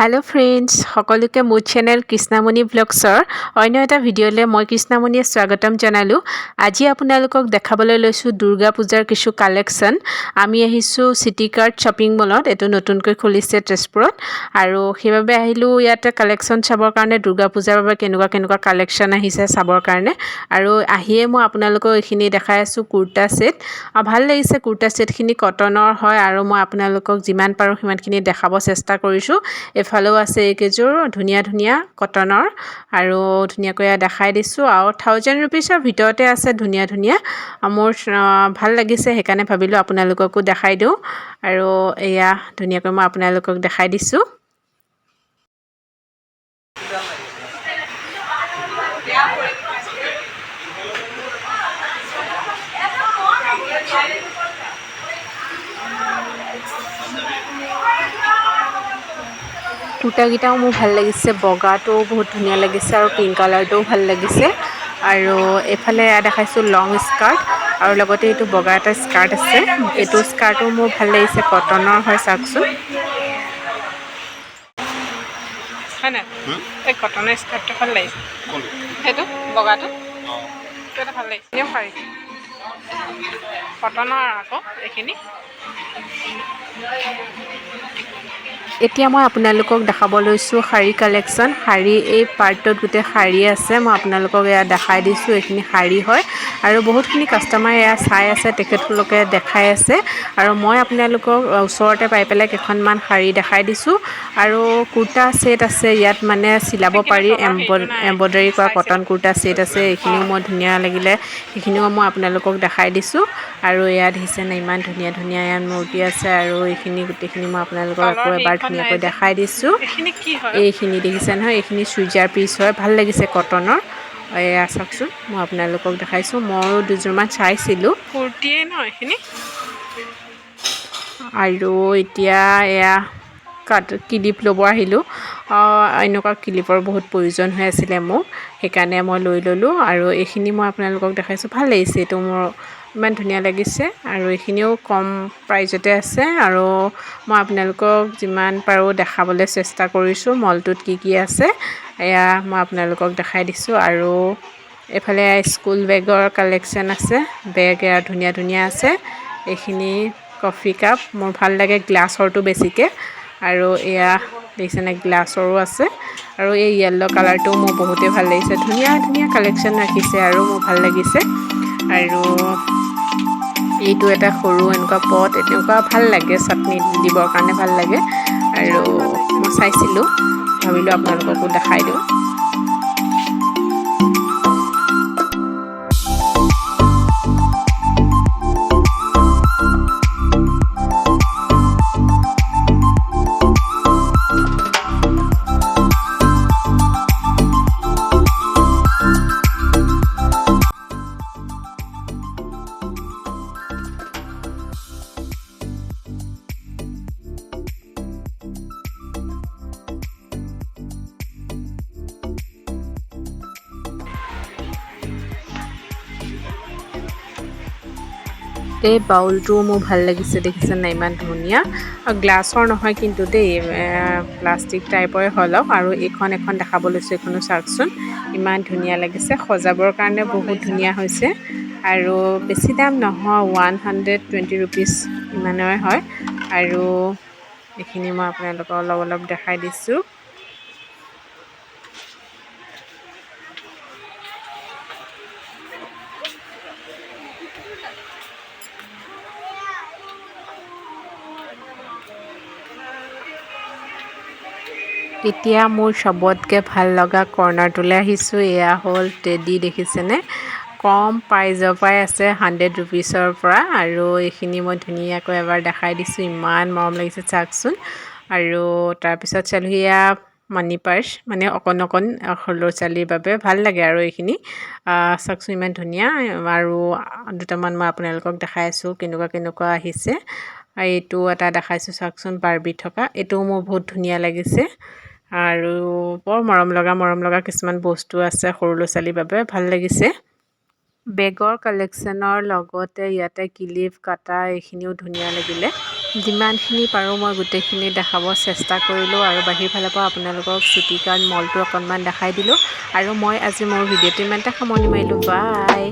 Hello' friends সকলোকে মোৰ channel Krishnamani ব্লগছৰ অন্য এটা ভিডিঅ'লৈ মই কৃষ্ণামণিয়ে স্বাগতম জনালোঁ। আজি আপোনালোকক দেখাবলৈ লৈছোঁ দুৰ্গা পূজাৰ কিছু কালেকশ্যন আমি আহিছোঁ চিটি কাৰ্ট শ্বপিং মলত এইটো নতুনকৈ খুলিছে তেজপুৰত। আৰু সেইবাবে আহিলোঁ ইয়াতে কালেকশ্যন চাবৰ কাৰণে, দুৰ্গা পূজাৰ বাবে কেনেকুৱা কেনেকুৱা কালেকশ্যন আহিছে চাবৰ কাৰণে। আৰু আহিয়ে মই আপোনালোকক এইখিনি দেখাই আছোঁ কুৰ্তা ছেট ভালো লাগিছে কুৰ্তা ছেটখিনি কটনৰ হয়, আৰু মই আপোনালোকক যিমান পাৰোঁ সিমানখিনি দেখাব চেষ্টা কৰিছোঁ। এইফালেও আছে এইকেইযোৰ, ধুনীয়া ধুনীয়া কটনৰ আৰু ধুনীয়াকৈ দেখাই দিছোঁ। আৰু থাউজেণ্ড ৰুপিজৰ ভিতৰতে আছে ধুনীয়া ধুনীয়া। মোৰ ভালো লাগিছে, সেইকাৰণে ভাবিলোঁ আপোনালোককো দেখাই দিওঁ। আৰু এয়া ধুনীয়াকৈ মই আপোনালোকক দেখাই দিছোঁ। কুৰ্তাকেইটাও মোৰ ভালো লাগিছে বগাটোও বহুত ধুনীয়া লাগিছে আৰু পিংক কালাৰটোও ভালো লাগিছে। আৰু এইফালে দেখাইছোঁ লং স্কাৰ্ট আৰু লগতে এইটো বগা এটা স্কাৰ্ট আছে। এইটো স্কাৰ্টো মোৰ ভালো লাগিছে কটনৰ হয় চাওকচোন। হয় নাই? এই কটনৰ স্কাৰ্টটো ভালো লাগিছে। সেইটো বগাটো? এটা ভালো লাগিছে। এনেও পাৰি। কটনৰ আকৌ এইখিনি। এতিয়া মই আপোনালোকক দেখাব লৈছোঁ শাৰী কালেকশ্যন শাৰী এই পাৰ্টত গোটেই শাৰী আছে, মই আপোনালোকক এয়া দেখাই দিছোঁ, এইখিনি শাৰী হয়। আৰু বহুতখিনি কাষ্টমাৰ এয়া চাই আছে তেখেতলোকে দেখাই আছে। আৰু মই আপোনালোকক ওচৰতে পাই পেলাই কেইখনমান শাৰী দেখাই দিছোঁ। আৰু কুৰ্তা ছেট আছে ইয়াত মানে চিলাব পাৰি এম্ব্ৰইডাৰী কৰা কটন কুৰ্তা ছেট আছে এইখিনিও মই ধুনীয়া লাগিলে সেইখিনিও মই আপোনালোকক দেখাই দিছোঁ। আৰু ইয়াত দেখিছেনে ইমান ধুনীয়া ধুনীয়া ইয়াত মূৰ্তি আছে আৰু এইখিনি গোটেইখিনি মই আপোনালোকক আকৌ এবাৰ ধুনীয়াকৈ দেখাই দিছোঁ। এইখিনি দেখিছে নহয় এইখিনি চুইজাৰ পিচ হয় ভালো লাগিছে কটনৰ। এয়া চাওকচোন মই আপোনালোকক দেখাইছোঁ ময়ো দুযোৰমান চাইছিলোঁ। কুৰ্তিয়ে ন এইখিনি? আৰু এতিয়া এয়া কাট ক্লিপ ল'ব আহিলোঁ। এনেকুৱা ক্লিপৰ বহুত প্ৰয়োজন হৈ আছিলে মোক সেইকাৰণে মই লৈ ল'লোঁ। আৰু এইখিনি মই আপোনালোকক দেখাইছোঁ ভাল লাগিছে এইটো মোৰ ইমান ধুনীয়া লাগিছে আৰু এইখিনিও কম প্ৰাইজতে আছে আৰু মই আপোনালোকক যিমান পাৰোঁ দেখাবলৈ চেষ্টা কৰিছোঁ, মলটোত কি কি আছে, এয়া মই আপোনালোকক দেখাই দিছোঁ আৰু এইফালে স্কুল বেগৰ কালেকশ্যন আছে বেগ এয়া ধুনীয়া ধুনীয়া আছে, এইখিনি কফি কাপ মোৰ ভালো লাগে গ্লাছৰটো বেছিকৈ আৰু এয়া দেখিছেনে গ্লাছৰো আছে আৰু এই য়েল্ল' কালাৰটো মোৰ বহুতেই ভালো লাগিছে, ধুনীয়া ধুনীয়া কালেকশ্যন ৰাখিছে আৰু মোৰ ভালো লাগিছে। আৰু এইটো এটা সৰু এনেকুৱা পট এনেকুৱা ভাল লাগে চাটনি দিবৰ কাৰণে ভাল লাগে। আৰু মই চাইছিলোঁ ভাবিলোঁ আপোনালোককো দেখাই দিওঁ। এই বাউলটোও মোৰ ভাল লাগিছে দেখিছে নাই? ইমান ধুনীয়া। গ্লাছৰ নহয় কিন্তু দেই প্লাষ্টিক টাইপৰে অলপ আৰু এইখন এখন দেখাব লৈছোঁ এইখনো চাওকচোন ইমান ধুনীয়া লাগিছে সজাবৰ কাৰণে বহুত ধুনীয়া হৈছে। আৰু বেছি দাম নহয় ওৱান হাণ্ড্ৰেড টুৱেণ্টি ৰুপিজ ইমানৰে হয়। আৰু এইখিনি মই আপোনালোকক অলপ অলপ দেখাই দিছোঁ। এতিয়া মোৰ চবতকৈ ভালো লগা কৰ্ণাৰটোলৈ আহিছোঁ। এয়া হ'ল টেডি, দেখিছেনে? কম প্ৰাইজৰ পৰাই আছে, হাণ্ড্ৰেড ৰুপিজৰ পৰা। আৰু এইখিনি মই ধুনীয়াকৈ এবাৰ দেখাই দিছোঁ। ইমান মৰম লাগিছে চাওকচোন। আৰু তাৰপিছত চালোঁ এয়া মানি পাৰ্চ মানে অকণ অকণ সৰু ল'ৰা ছোৱালীৰ বাবে ভালো লাগে আৰু এইখিনি। চাওকচোন ইমান ধুনীয়া। আৰু দুটামান মই আপোনালোকক দেখাই আছোঁ, কেনেকুৱা কেনেকুৱা আহিছে। এইটো এটা দেখাইছোঁ চাওকচোন, বাৰ্বি থকা। এইটোও মোৰ বহুত ধুনীয়া লাগিছে। আৰু বৰ মৰম লগা মৰম লগা কিছুমান বস্তু আছে সৰু ল'ৰা ছোৱালীৰ বাবে ভাল লাগিছে। বেগৰ কালেকশ্যনৰ লগতে ইয়াতে ক্লিপ কাটা এইখিনিও ধুনীয়া লাগিলে। যিমানখিনি পাৰোঁ মই গোটেইখিনি দেখাব চেষ্টা কৰিলোঁ আৰু বাহিৰ ফালৰ পৰা আপোনালোকক চিটি কাৰ্ড মলটো অকণমান দেখাই দিলোঁ। আৰু মই আজি মোৰ ভিডিঅ'টো ইমানতে সামৰণি মাৰিলোঁ। বাই!